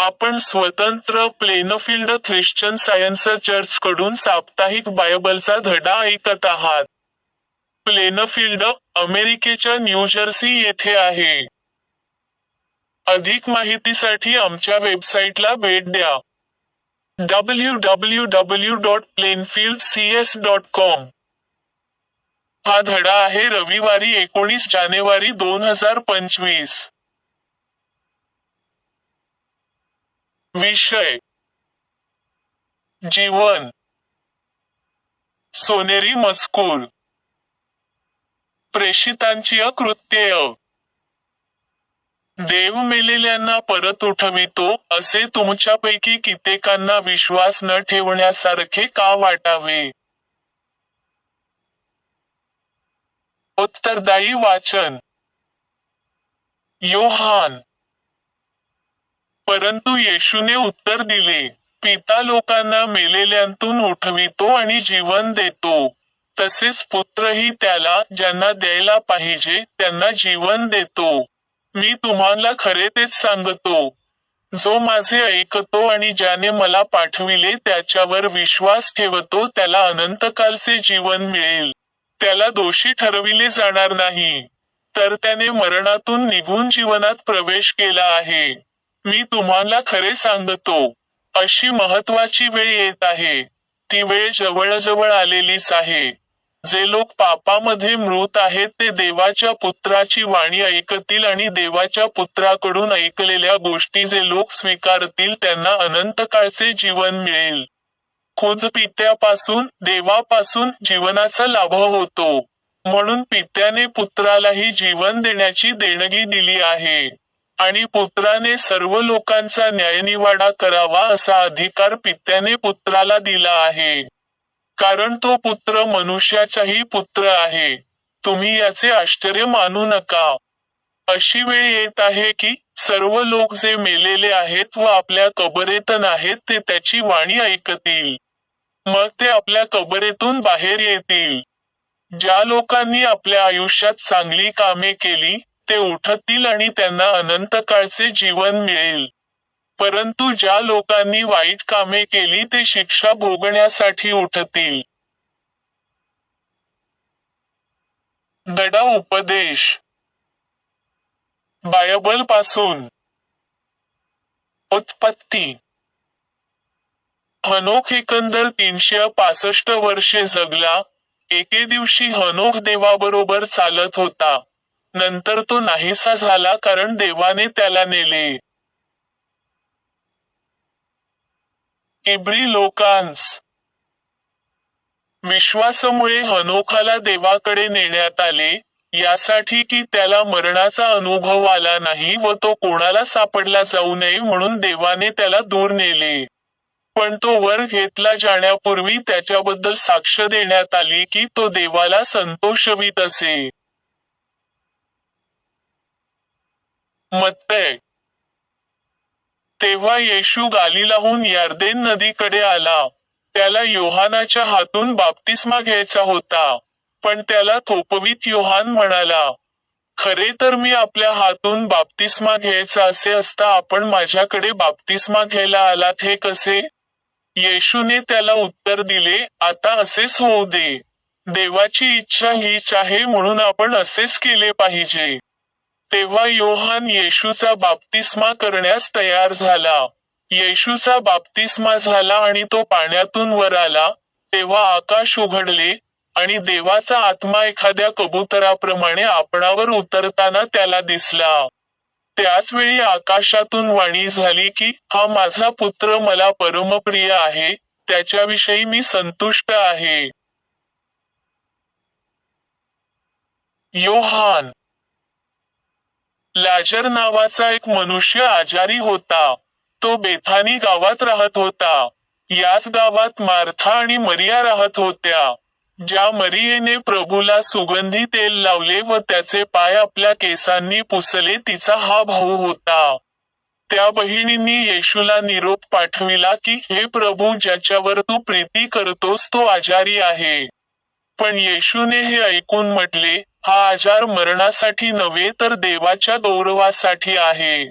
आपण स्वतंत्र Plainfield Christian science church कडून साप्ताहिक बायबलचा धडा ऐकत आहात. प्लेनफील्ड अमेरिकेच्या न्यूजर्सी येथे आहे. अधिक माहितीसाठी आमच्या वेबसाईटला भेट द्या. W W W dot Plainfield C S dot com हा धडा आहे रविवारी एकोणीस जानेवारी दोन हजार पंचवीस. विषय जीवन सोनेरी मजकूर प्रेषितांची अकृत्यय. देव मेलेल्यांना परत उठवितो असे तुमच्यापैकी कित्येकांना विश्वास न ठेवण्यासारखे का वाटावे? उत्तरदायी वाचन. योहान परंतु येशूने उत्तर दिले पिता लोकांना मेलेल्यांतून उठवितो आणि जीवन देतो. तसेच पुत्रही त्याला ज्यांना द्यायला पाहिजे त्यांना जीवन देतो. मी तुम्हाला खरे तेच सांगतो. जो माझे ऐकतो आणि ज्याने मला पाठविले त्याच्यावर विश्वास ठेवतो त्याला अनंतकालचे जीवन मिळेल. त्याला दोषी ठरविले जाणार नाही. तर त्याने मरणातून निघून जीवनात प्रवेश केला आहे. मी तुम्हाला खरे सांगतो. अशी महत्वाची वेळ येत आहे. ती वेळ जवळजवळ आलेलीच आहे. जे लोक पापामध्ये मृत आहेत ते देवाच्या पुत्राची वाणी ऐकतील आणि देवाच्या पुत्राकडून ऐकलेल्या गोष्टी जे लोक स्वीकारतील त्यांना अनंत काळचे जीवन मिळेल. खुद पित्यापासून देवापासून जीवनाचा लाभ होतो. म्हणून पित्याने पुत्रालाही जीवन देण्याची देणगी दिली आहे. आणि पुत्राने सर्व लोकांचा न्यायनिवाडा करावा असा अधिकार पित्याने पुत्राला दिला आहे. कारण तो पुत्र मनुष्याचाही पुत्र आहे. तुम्ही याचे आश्चर्य मानू नका. अशी वेळ येत आहे की सर्व लोक जे मेलेले आहेत व आपल्या कबरेतन आहेत ते त्याची वाणी ऐकतील. मग ते आपल्या कबरेतून बाहेर येतील. ज्या लोकांनी आपल्या आयुष्यात चांगली कामे केली ते उठतील आणि त्यांना अनंत काळचे जीवन मिळेल. परंतु ज्या लोकांनी वाईट कामे केली ते शिक्षा भोगण्यासाठी उठतील. दडा उपदेश. बायबलपासून. उत्पत्ती. हनोख एकंदर तीनशे पासष्ट वर्षे जगला. एके दिवशी हनोख देवाबरोबर चालत होता. नंतर तो नाहीसा झाला कारण देवाने त्याला नेले. इब्री लोकांस. विश्वासामुळे हनोखाला देवाकडे नेण्यात आले यासाठी की त्याला मरणाचा अनुभव आला नाही व तो कोणाला सापडला जाऊ नये म्हणून देवाने त्याला दूर नेले. पण तो वर घेतला जाण्यापूर्वी त्याच्याबद्दल साक्ष देण्यात आली की तो देवाला संतोषवित असे. मत्तय. तेव्हा येशू गालिलाहून यार्देन नदीकडे आला. त्याला योहानाच्या हातून बाप्तिस्मा घ्यायचा होता पण त्याला थोपवीत योहान म्हणाला खरे तर मी आपल्या हातून बाप्तिस्मा घ्यायचा असे असता आपण माझ्याकडे बाप्तिस्मा घ्यायला आलात हे कसे येशूने त्याला उत्तर दिले आता असेच होऊ दे. देवाची इच्छा हीच आहे म्हणून आपण असेच केले पाहिजे. तेव्हा योहान येशूचा बाप्तिस्मा करण्यास तयार झाला. येशूचा बाप्तिस्मा झाला आणि तो पाण्यातून वर आला. तेव्हा आकाश उघडले आणि देवाचा आत्मा एखाद्या कबुतराप्रमाणे आपणावर उतरताना त्याला दिसला. त्याच वेळी आकाशातून वाणी झाली की हा माझा पुत्र मला परमप्रिय आहे त्याच्याविषयी मी संतुष्ट आहे. योहान लाजर नावाचा एक मनुष्य आजारी होता. तो बेथानी गावात राहत होता. याच गावात मार्था आणि मरिया राहत होत्या. ज्या मरियेने प्रभूला सुगंधी तेल लावले व त्याचे पाय आपल्या केसांनी पुसले तिचा हा भाऊ होता. त्या बहिणींनी येशूला निरोप पाठविला की हे प्रभू ज्याच्यावर तू प्रीती करतोस तो आजारी आहे. पण येशूने हे ऐकून म्हटले हा आजार मरणासाठी नव्हे तर देवाच्या गौरवासाठी आहे.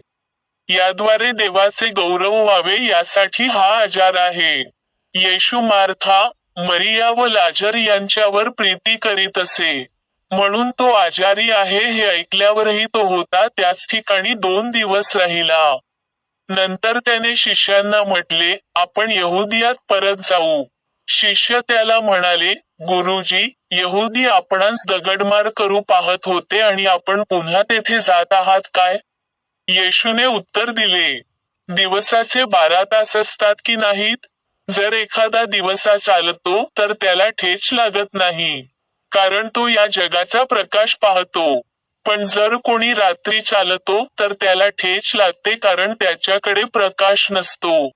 याद्वारे देवाचे गौरव व्हावे यासाठी हा आजार आहे. येशू मार्था मरिया व लाजर यांच्यावर प्रीती करीत असे. म्हणून तो आजारी आहे हे ऐकल्यावरही तो होता त्याच ठिकाणी दोन दिवस राहिला. नंतर त्याने शिष्यांना म्हटले आपण यहुदियात परत जाऊ. शिष्य त्याला म्हणाले गुरुजी यहुदी आपणास दगडमार करू पाहत होते आणि आपण पुन्हा तेथे जात आहात काय? येशूने उत्तर दिले दिवसाचे बारा तास असतात की नाहीत? जर एखादा दिवसा चालतो तर त्याला ठेच लागत नाही कारण तो या जगाचा प्रकाश पाहतो. पण जर कोणी रात्री चालतो तर त्याला ठेच लागते कारण त्याच्याकडे प्रकाश नसतो.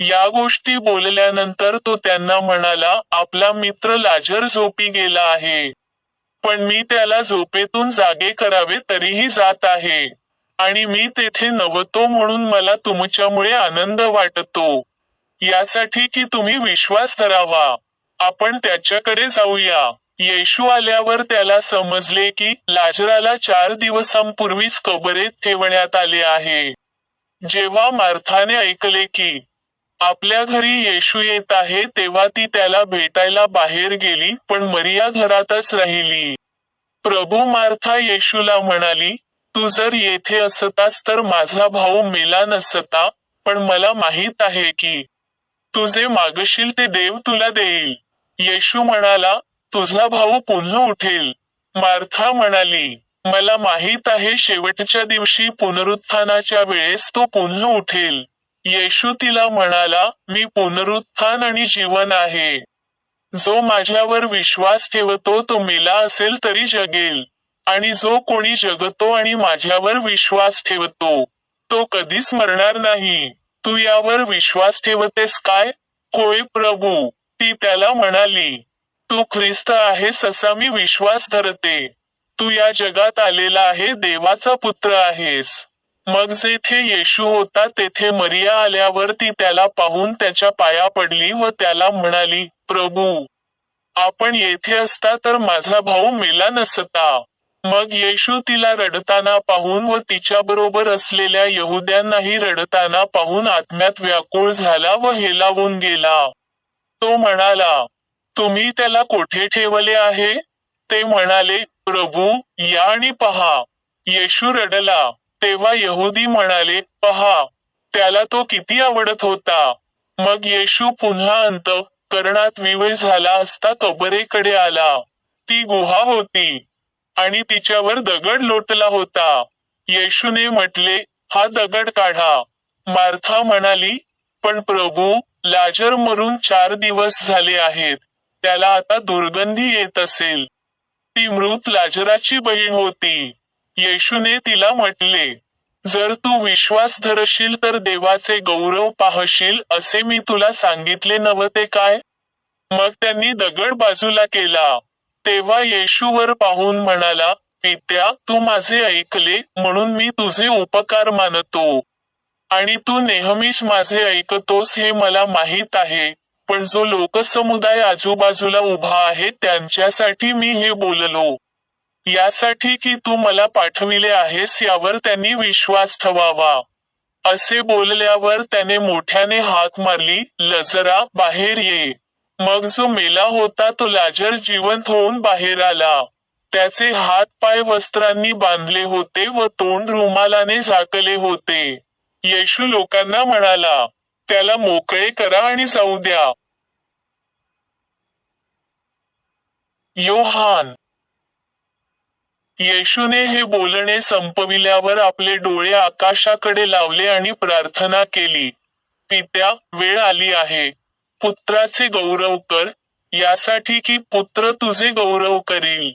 या गोष्टी बोलल्यानंतर तो त्यांना म्हणाला आपला मित्र लाजर झोपी गेला आहे. पण मी त्याला झोपेतून जागे करावे तरीही जात आहे. आणि मी तेथे नव्हतो म्हणून मला तुमच्यामुळे आनंद वाटतो. यासाठी की तुम्ही विश्वास धरावा. आपण त्याच्याकडे जाऊया. येशू आल्यावर त्याला समजले की लाजराला चार दिवसांपूर्वीच कबरेत ठेवण्यात आले आहे. जेव्हा मार्थाने ऐकले की आपल्या घरी येशू येत आहे तेव्हा ती त्याला भेटायला बाहेर गेली पण मरिया घरातच राहिली. प्रभू मार्था येशूला म्हणाली तू जर येथे असतास तर माझा भाऊ मेला नसता पण मला माहीत आहे की तुझे मागशील ते देव तुला देईल. येशू म्हणाला तुझा भाऊ पुन्हा उठेल. मार्था म्हणाली मला माहीत आहे शेवटच्या दिवशी पुनरुत्थानाच्या वेळेस तो पुन्हा उठेल. येशू तिला म्हणाला मी पुनरुत्थान आणि जीवन आहे. जो माझ्यावर विश्वास ठेवतो तो मेला असेल तरी जगेल. आणि जो कोणी जगतो आणि माझ्यावर विश्वास ठेवतो तो कधीच मरणार नाही. तू यावर विश्वास ठेवतेस काय? होय प्रभू ती त्याला म्हणाली. तू ख्रिस्त आहेस असा मी विश्वास धरते. तू या जगात आलेला आहे देवाचा पुत्र आहेस. मग जेथे येशू होता तेथे मरिया आल्यावर ती त्याला पाहून त्याच्या पाया पडली व त्याला म्हणाली प्रभू आपण येथे असता तर माझा भाऊ मेला नसता. मग येशू तिला रडताना पाहून व तिच्याबरोबर असलेल्या यहुद्यांनाही रडताना पाहून आत्म्यात व्याकुळ झाला व हेलावून गेला. तो म्हणाला तुम्ही त्याला कोठे ठेवले आहे? ते म्हणाले प्रभू या आणि पहा. येशू रडला. तेव्हा यहुदी म्हणाले पहा त्याला तो किती आवडत होता. मग येशू पुन्हा अंत करणात विवळ झाला असता कबरेकडे आला. ती गुहा होती आणि तिच्यावर दगड लोटला होता. येशूने म्हटले हा दगड काढा. मार्था म्हणाली पण प्रभू लाजर मरून चार दिवस झाले आहेत. त्याला आता दुर्गंधी येत असेल. ती मृत लाजराची बहीण होती. येशूने तिला म्हटले जर तू विश्वास धरशील तर देवाचे गौरव पाहशील असे मी तुला सांगितले नव्हते काय? मग त्यांनी दगड बाजूला केला. तेव्हा येशूवर पाहून म्हणाला पित्या तू माझे ऐकले म्हणून मी तुझे उपकार मानतो. आणि तू नेहमीच माझे ऐकतोस हे मला माहीत आहे. पण जो लोकसमुदाय आजूबाजूला उभा आहे त्यांच्यासाठी मी हे बोललो. यासाठी की तू मला पाठविले आहेस यावर त्यांनी विश्वास ठेवावा. असे बोलल्यावर त्याने मोठ्याने हाक मारली लजरा बाहेर ये. मग जो मेला होता तो लाजर जिवंत होऊन बाहेर आला. त्याचे हात पाय वस्त्रांनी बांधले होते व तोंड रुमालाने झाकले होते. येशू लोकांना म्हणाला त्याला मोकळे करा आणि जाऊ द्या. योहान येशूने हे बोलणे संपविल्यावर आपले डोळे आकाशाकडे लावले आणि प्रार्थना केली. पित्या वेळ आली आहे. पुत्राचे गौरव कर. यासाठी की पुत्र तुझे गौरव करील.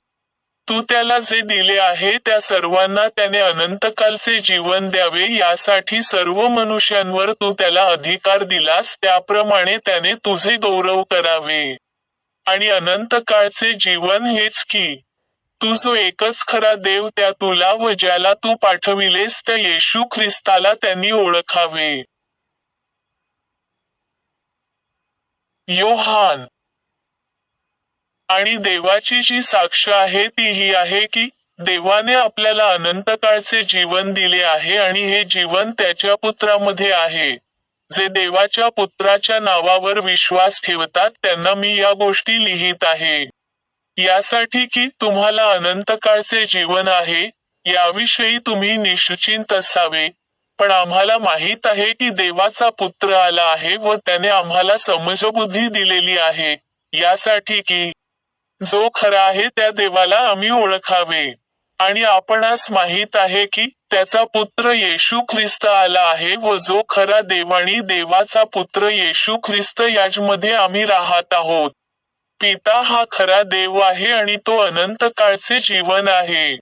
तू त्याला जे दिले आहे त्या सर्वांना त्याने अनंतकालचे जीवन द्यावे. यासाठी सर्व मनुष्यांवर तू त्याला अधिकार दिलास. त्याप्रमाणे त्याने तुझे गौरव करावे. आणि अनंत काळचे जीवन हेच की तू जो एकच खरा देव त्या तुला व ज्याला तू पाठविलेस त्या येशू ख्रिस्ताला त्यांनी ओळखावे. योहान. आणि देवाची जी साक्ष आहे ती ही आहे की देवाने आपल्याला अनंत काळचे जीवन दिले आहे आणि हे जीवन त्याच्या पुत्रामध्ये आहे. जे देवाच्या पुत्राच्या नावावर विश्वास ठेवतात त्यांना मी या गोष्टी लिहित आहे. यासाठी की तुम्हाला अनंत काळचे जीवन आहे याविषयी तुम्ही निश्चिंत असावे. पण आम्हाला माहीत आहे की देवाचा पुत्र आला आहे व त्याने आम्हाला समजबुद्धी दिलेली आहे. यासाठी की जो खरा आहे त्या देवाला आम्ही ओळखावे. आणि आपणास माहीत आहे की त्याचा पुत्र येशू ख्रिस्त आला आहे व जो खरा देवाणी देवाचा पुत्र येशू ख्रिस्त याजमध्ये आम्ही राहत आहोत. पिता हा खरा देव आहे आणि तो अनंत काळचे जीवन आहे.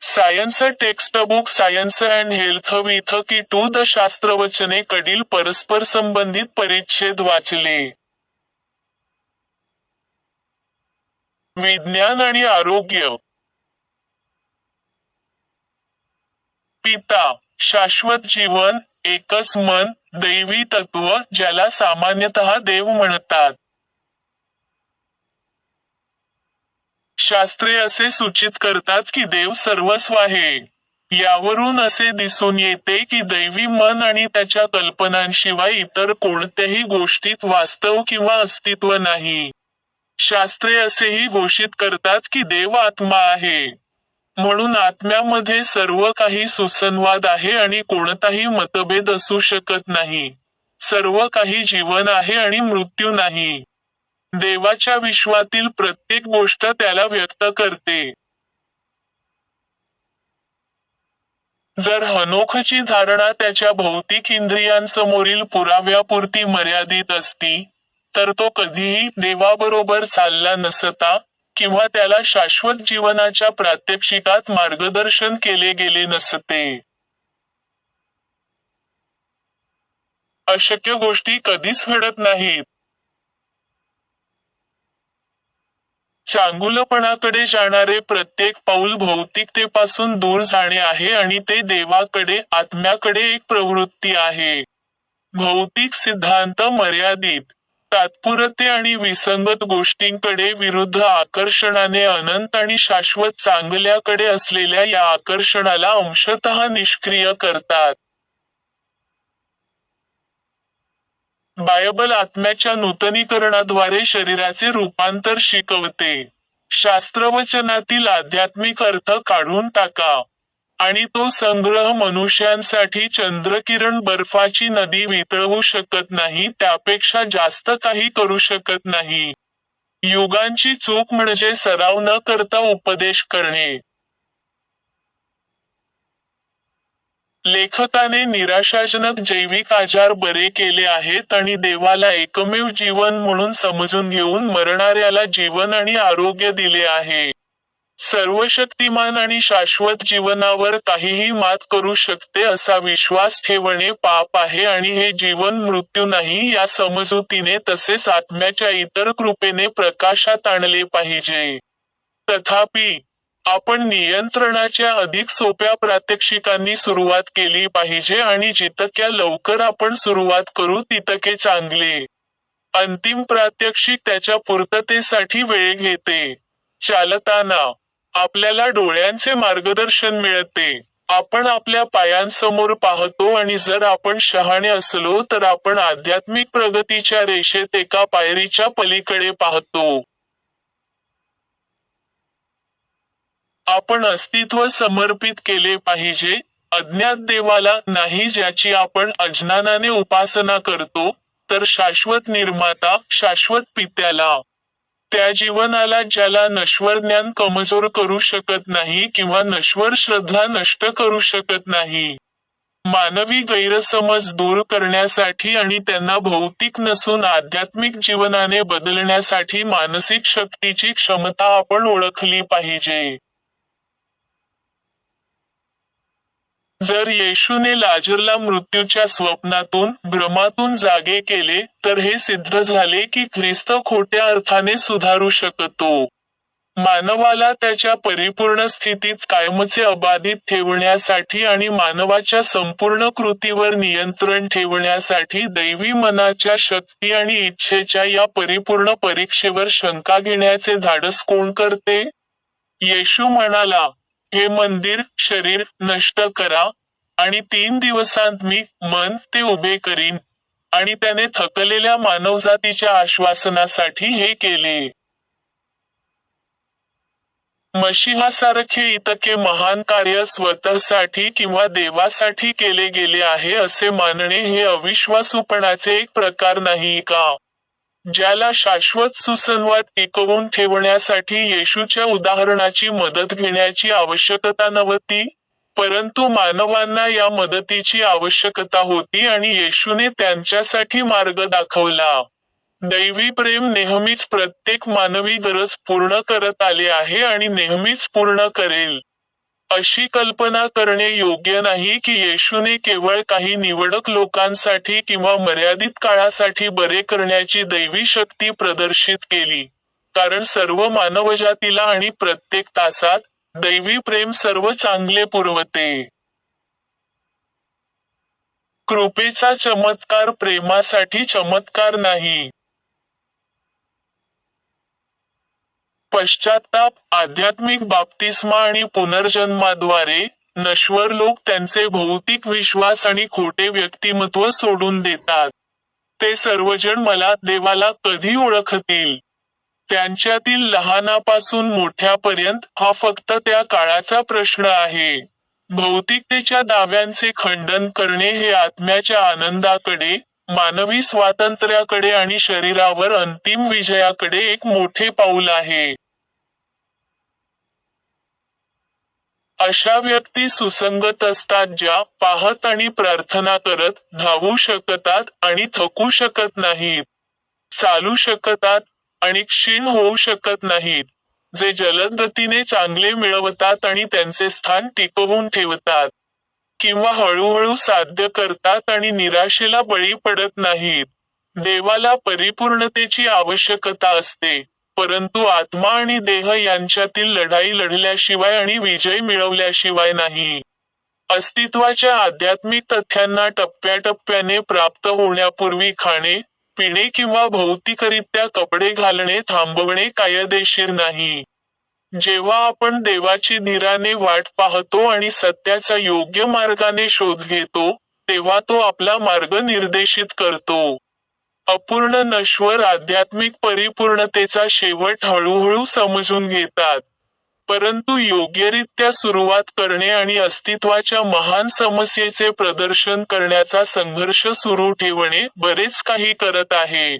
Science text book science and health with key to the शास्त्रवचने कडील परस्पर संबंधित परिच्छेद वाचले. विज्ञान आणि आरोग्य. पिता शाश्वत जीवन एकच मन दैवी तत्व ज्याला सामान्यतः देव म्हणतात. शास्त्रे असे सूचित करतात की देव सर्वस्व आहे. यावरून असे दिसून येते की दैवी मन आणि त्याच्या कल्पनांशिवाय इतर कोणत्याही गोष्टीत वास्तव किंवा अस्तित्व नाही. शास्त्रे असेही घोषित करतात की देव आत्मा आहे. म्हणून आत्म्यामध्ये सर्व काही सुसंवाद आहे आणि कोणताही मतभेद असू शकत नाही. सर्व काही जीवन आहे आणि मृत्यू नाही. देवाच्या विश्वातील प्रत्येक गोष्ट त्याला व्यक्त करते. जर हनोखची धारणा त्याच्या भौतिक इंद्रियांसमोरील पुराव्यापुरती मर्यादित असती तर तो कधीही देवाबरोबर चालला नसता किंवा त्याला शाश्वत जीवनाच्या प्रात्यक्षिकात मार्गदर्शन केले गेले नसते. अशक्य गोष्टी कधीच घडत नाहीत. चांगुलपणाकडे जाणारे प्रत्येक पाऊल भौतिकतेपासून दूर जाणे आहे आणि ते देवाकडे आत्म्याकडे एक प्रवृत्ती आहे. भौतिक सिद्धांत मर्यादित. तात्पुरते आणि विसंगत गोष्टींकडे विरुद्ध आकर्षणाने अनंत आणि शाश्वत चांगल्याकडे असलेल्या या आकर्षणाला अंशतः निष्क्रिय करतात. बायबल आत्म्याच्या नूतनीकरणाद्वारे शरीराचे रूपांतर शिकवते. शास्त्रवचनातील आध्यात्मिक अर्थ काढून टाका. आणि तो संग्रह मनुष्यांसाठी चंद्रकिरण बर्फाची नदी वितळवू शकत नाही त्यापेक्षा जास्त काही करू शकत नाही. युगांची चूक म्हणजे सराव न करता उपदेश करणे. लेखकाने निराशाजनक जैविक आजार बरे केले आहेत आणि देवाला एकमेव जीवन म्हणून समजून घेऊन मरणाऱ्याला जीवन आणि आरोग्य दिले आहे. सर्वशक्तिमान आणि शाश्वत जीवनावर काहीही मात करू शकते असा विश्वास ठेवणे पाप आहे आणि हे जीवन मृत्यू नाही या समजुतीने तसेच आत्म्याच्या इतर कृपेने प्रकाशात आणले पाहिजे. तथापि आपण नियंत्रणाच्या अधिक सोप्या प्रात्यक्षिकांनी सुरुवात केली पाहिजे आणि जितक्या लवकर आपण सुरुवात करू तितके चांगले. अंतिम प्रात्यक्षिक त्याच्या पूर्ततेसाठी वेळ घेते. चालताना आपल्याला डोळ्यांचे मार्गदर्शन मिळते. आपण आपल्या पायांसमोर पाहतो आणि जर आपण शहाणे असलो तर आपण आध्यात्मिक प्रगतीच्या रेषेत एका पायरीच्या पलीकडे पाहतो. आपण अस्तित्व समर्पित केले पाहिजे. अज्ञात देवाला नाही ज्याची आपण अज्ञानाने उपासना करतो तर शाश्वत निर्माता शाश्वत पित्याला. त्या जीवनाला ज्याला नश्वर ज्ञान कमजोर करू शकत नाही किंवा नश्वर श्रद्धा नष्ट करू शकत नाही. मानवी गैरसमज दूर करण्यासाठी आणि त्यांना भौतिक नसून आध्यात्मिक जीवनाने बदलण्यासाठी मानसिक शक्तीची क्षमता आपण ओळखली पाहिजे. जर येशूने लाजरला मृत्यूच्या स्वप्नातून भ्रमातून जागे केले तर हे सिद्ध झाले की ख्रिस्त खोट्या अर्थाने सुधारू शकतो. मानवाला त्याच्या परिपूर्ण स्थितीत कायमचे अबाधित ठेवण्यासाठी आणि मानवाच्या संपूर्ण कृतीवर नियंत्रण ठेवण्यासाठी दैवी मनाच्या शक्ती आणि इच्छेच्या या परिपूर्ण परीक्षेवर शंका घेण्याचे धाडस कोण करते? येशू म्हणाला हे मंदिर शरीर नष्ट करा आणि तीन दिवसांत मी मन ते उभे करीन. आणि त्याने थकलेल्या मानवजातीच्या आश्वासनासाठी हे केले. मशिहासारखे इतके महान कार्य स्वतःसाठी किंवा देवासाठी केले गेले आहे असे मानणे हे अविश्वासूपणाचे एक प्रकार नाही का? ज्याला शाश्वत सुसंवाद टिकवून ठेवण्यासाठी येशूच्या उदाहरणाची मदत घेण्याची आवश्यकता नव्हती परंतु मानवांना या मदतीची आवश्यकता होती आणि येशूने त्यांच्यासाठी मार्ग दाखवला. दैवी प्रेम नेहमीच प्रत्येक मानवी गरज पूर्ण करत आले आहे आणि नेहमीच पूर्ण करेल. अशी कल्पना करणे योग्य नाही की येशूने केवळ काही निवडक लोकांसाठी किंवा मर्यादित काळासाठी बरे करण्याची दैवी शक्ती प्रदर्शित केली. कारण सर्व मानवजातीला आणि प्रत्येक तासात दैवी प्रेम सर्व चांगले पुरवते. कृपेचा चमत्कार प्रेमासाठी चमत्कार नाही. पश्चाताप आध्यात्मिक बाप्तिस्मा आणि पुनर्जन्माद्वारे नश्वर लोक त्यांचे भौतिक विश्वास आणि खोटे व्यक्तिमत्व सोडून देतात. ते सर्वजण मला देवाला कधी ओळखतील? त्यांच्यातील लहानापासून मोठ्यापर्यंत हा फक्त त्या काळाचा प्रश्न आहे. भौतिकतेच्या दाव्यांचे खंडन करणे हे आत्म्याच्या आनंदाकडे मानवी स्वातंत्र्याकडे आणि शरीरावर अंतिम विजयाकडे एक मोठे पाऊल आहे. अशा व्यक्ती सुसंगत असतात ज्या पाहत आणि प्रार्थना करत धावू शकतात आणि थकू शकत नाहीत. चालू शकतात आणि क्षीण होऊ शकत नाहीत. जे जलद गतीने चांगले मिळवतात आणि त्यांचे स्थान टिकवून ठेवतात. किंवा हळूहळू साध्य करतात आणि निराशेला बळी पडत नाहीत. देवाला परिपूर्णतेची आवश्यकता असते. परंतु आत्मा आणि देह यांच्यातील लढाई लढल्याशिवाय आणि विजय मिळवल्याशिवाय नाही. अस्तित्वाच्या आध्यात्मिक तथ्यांना टप्प्याटप्प्याने प्राप्त होण्यापूर्वी खाणे पिणे किंवा भौतिकरित्या कपडे घालणे थांबवणे कायदेशीर नाही. जेव्हा आपण देवाची धीराने वाट पाहतो आणि सत्याचा योग्य मार्गाने शोध घेतो तेव्हा तो आपला मार्ग निर्देशित करतो. अपूर्ण नश्वर आध्यात्मिक परिपूर्णतेचा शेवट हळूहळू समजून घेतात. परंतु योग्यरित्या सुरुवात करणे आणि अस्तित्वाच्या महान समस्येचे प्रदर्शन करण्याचा संघर्ष सुरू ठेवणे बरेच काही करत आहे.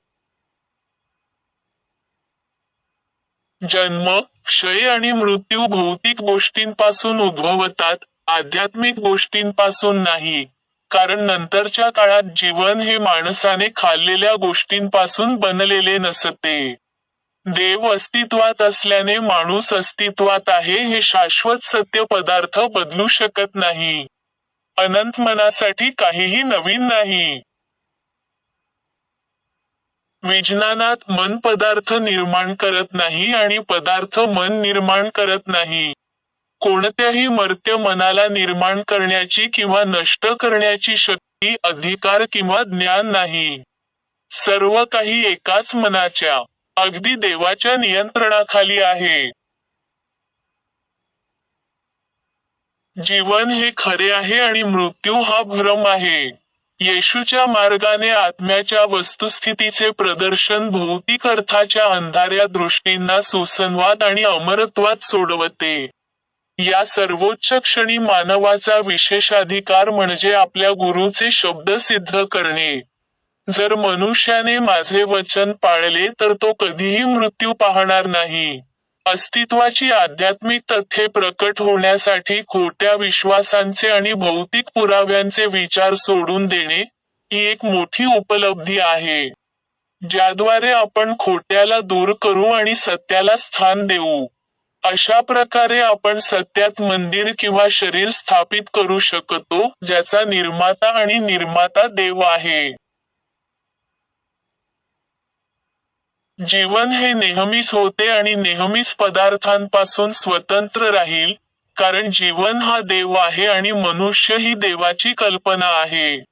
जन्म क्षय आणि मृत्यू भौतिक गोष्टींपासून उद्भवतात आध्यात्मिक गोष्टींपासून नाही. कारण नंतरच्या काळात जीवन हे माणसाने खाल्लेल्या गोष्टींपासून बनलेले नसते. देव अस्तित्वात असल्याने माणूस अस्तित्वात आहे हे शाश्वत सत्य पदार्थ बदलू शकत नाही. अनंत मनासाठी काहीही नवीन नाही. विज्ञानात मन पदार्थ निर्माण करत नाही आणि पदार्थ मन निर्माण करत नाही. कोणत्याही मर्त्य मनाला निर्माण करण्याची किंवा नष्ट करण्याची शक्ती अधिकार किंवा ज्ञान नाही. सर्व काही एकाच मनाच्या अगदी देवाच्या नियंत्रणाखाली आहे. जीवन हे खरे आहे आणि मृत्यू हा भ्रम आहे. येशूच्या मार्गाने आत्म्याच्या वस्तुस्थितीचे प्रदर्शन भौतिक अर्थाच्या अंधाऱ्या दृष्टींना सुसंवाद आणि अमरत्वात सोडवते. या सर्वोच्च क्षणी मानवाचा विशेषाधिकार म्हणजे आपल्या गुरुचे शब्द सिद्ध करणे. जर मनुष्याने माझे वचन पाळले तर तो कधीही मृत्यू पाहणार नाही. अस्तित्वाची आध्यात्मिक तथ्ये प्रकट होण्यासाठी खोट्या विश्वासांचे आणि भौतिक पुराव्यांचे विचार सोडून देणे ही एक मोठी उपलब्धी आहे. ज्याद्वारे आपण खोट्याला दूर करू आणि सत्याला स्थान देऊ. अशा प्रकारे आपण सत्यात मंदिर किंवा शरीर स्थापित करू शकतो ज्याचा निर्माता आणि निर्माता देव आहे. जीवन हे नेहमीच होते आणि नेहमीच पदार्थांपासून स्वतंत्र राहील कारण जीवन हा देव आहे आणि मनुष्य ही देवाची कल्पना आहे.